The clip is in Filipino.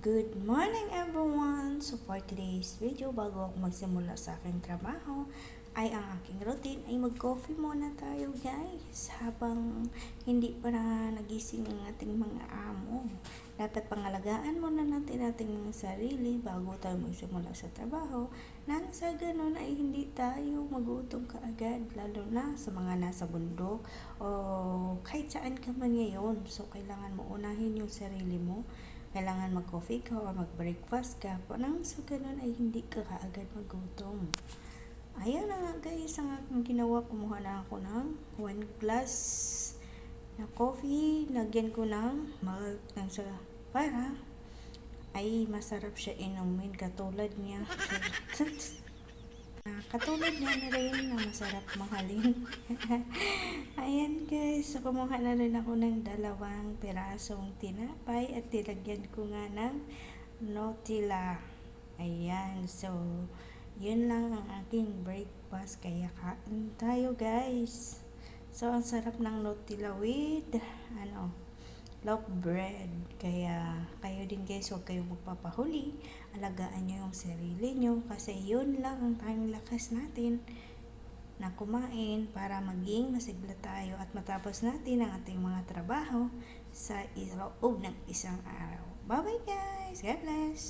Good morning everyone! So for today's video, bago ako magsimula sa aking trabaho, ay ang aking routine ay mag-coffee muna tayo guys habang hindi pa na nagising ang ating mga amo. Dapat pangalagaan muna natin ating mga sarili bago tayo magsimula sa trabaho nang sa ganun ay hindi tayo magutom kaagad lalo na sa mga nasa bundok o kahit saan ka man ngayon. So kailangan mo unahin yung sarili mo kailangan mag-coffee ka or mag-breakfast ka nang sa ganun ay hindi ka kaagad magutom. Ayan na nga guys, ang aking ginawa, kumuha na ako ng 1 glass na coffee, lagyan ko ng milk ng sa para ay masarap siya inumin katulad niya. Katulad niya na rin na masarap mahalin. Ayan guys, so kumuha na rin ako ng dalawang pirasong tinapay at tilagyan ko nga ng Nutella. Ayan, so yun lang ang aking breakfast kaya kain tayo guys. So ang sarap ng Nutella with ano, loaf bread. Kaya kayo din guys, huwag kayong magpapahuli. Alagaan nyo yung sarili nyo kasi yun lang ang tanging lakas natin na kumain para maging masigla tayo at matapos natin ang ating mga trabaho sa loob ng isang araw. Bye bye guys! God bless!